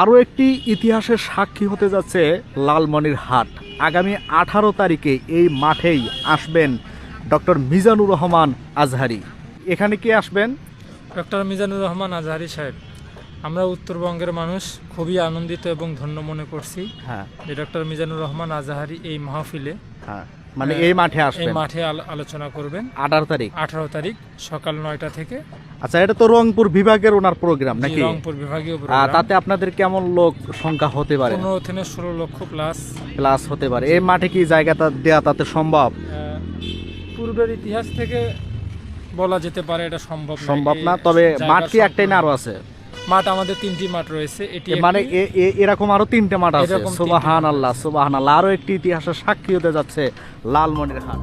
আরও একটি ইতিহাসের সাক্ষী হতে যাচ্ছে লালমনির হাট। আগামী আঠারো তারিখে এই মাঠেই আসবেন ডক্টর মিজানুর রহমান আজহারি। এখানে কি আসবেন? ডক্টর মিজানুর রহমান আজহারি সাহেব আমরা উত্তরবঙ্গের মানুষ খুবই আনন্দিত এবং ধন্য মনে করছি হ্যাঁ। যে ডক্টর মিজানুর রহমান আজহারি এই মাহফিলে হ্যাঁ। মানে এই মাঠে আসবেন? এই মাঠে আলোচনা করবেন। আঠারো তারিখ? আঠারো তারিখ সকাল নয়টা থেকে। আচ্ছা এটা তো রংপুর বিভাগের ওনার প্রোগ্রাম নাকি? রংপুর বিভাগীয় তাতে আপনাদের কেমন লোক সংখ্যা হতে পারে? পনেরো থেকে ষোলো লক্ষ প্লাস প্লাস হতে পারে। এই মাঠে কি জায়গাটা দেয়া তাতে সম্ভব? পূর্বের ইতিহাস থেকে বলা যেতে পারে এটা সম্ভব সম্ভব না তবে জায়গা মাঠ কি একটাই না আরও আছে? মাঠ আমাদের তিনটি মাঠ রয়েছে। এটি মানে এরকম আরও তিনটে মাঠ আছে। সুবাহান আল্লাহ সুবাহান আল্লাহ আরও একটি ইতিহাসের সাক্ষী হতে যাচ্ছে লালমনির হাট